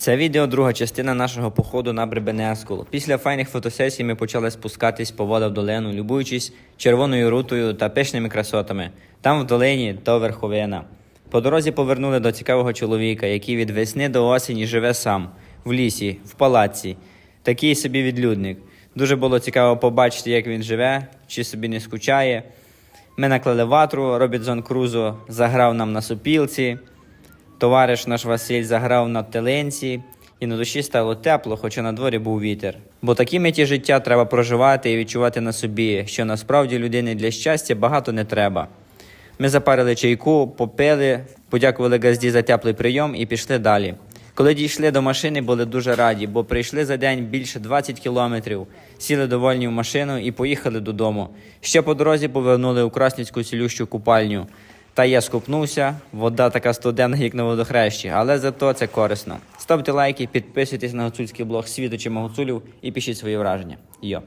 Це відео друга частина нашого походу на Бребенескул. Після файних фотосесій ми почали спускатись по вода в долину, любуючись червоною рутою та пишними красотами. Там в долині то верховина. По дорозі повернули до цікавого чоловіка, який від весни до осені живе сам, в лісі, в палаці. Такий собі відлюдник. Дуже було цікаво побачити, як він живе, чи собі не скучає. Ми наклали ватру, Робінзон Крузо заграв нам на супілці. Товариш наш Василь заграв на теленці, і на душі стало тепло, хоча на дворі був вітер. Бо такі миті життя треба проживати і відчувати на собі, що насправді людини для щастя багато не треба. Ми запарили чайку, попили, подякували газді за теплий прийом і пішли далі. Коли дійшли до машини, були дуже раді, бо прийшли за день більше 20 кілометрів, сіли довольні в машину і поїхали додому. Ще по дорозі повернули у Красницьку цілющу купальню. Та я скупнувся, вода така студенна, як на водохрещі, але зато це корисно. Ставте лайки, підписуйтесь на гуцульський блог світочі Гуцулів і пишіть свої враження. Йо.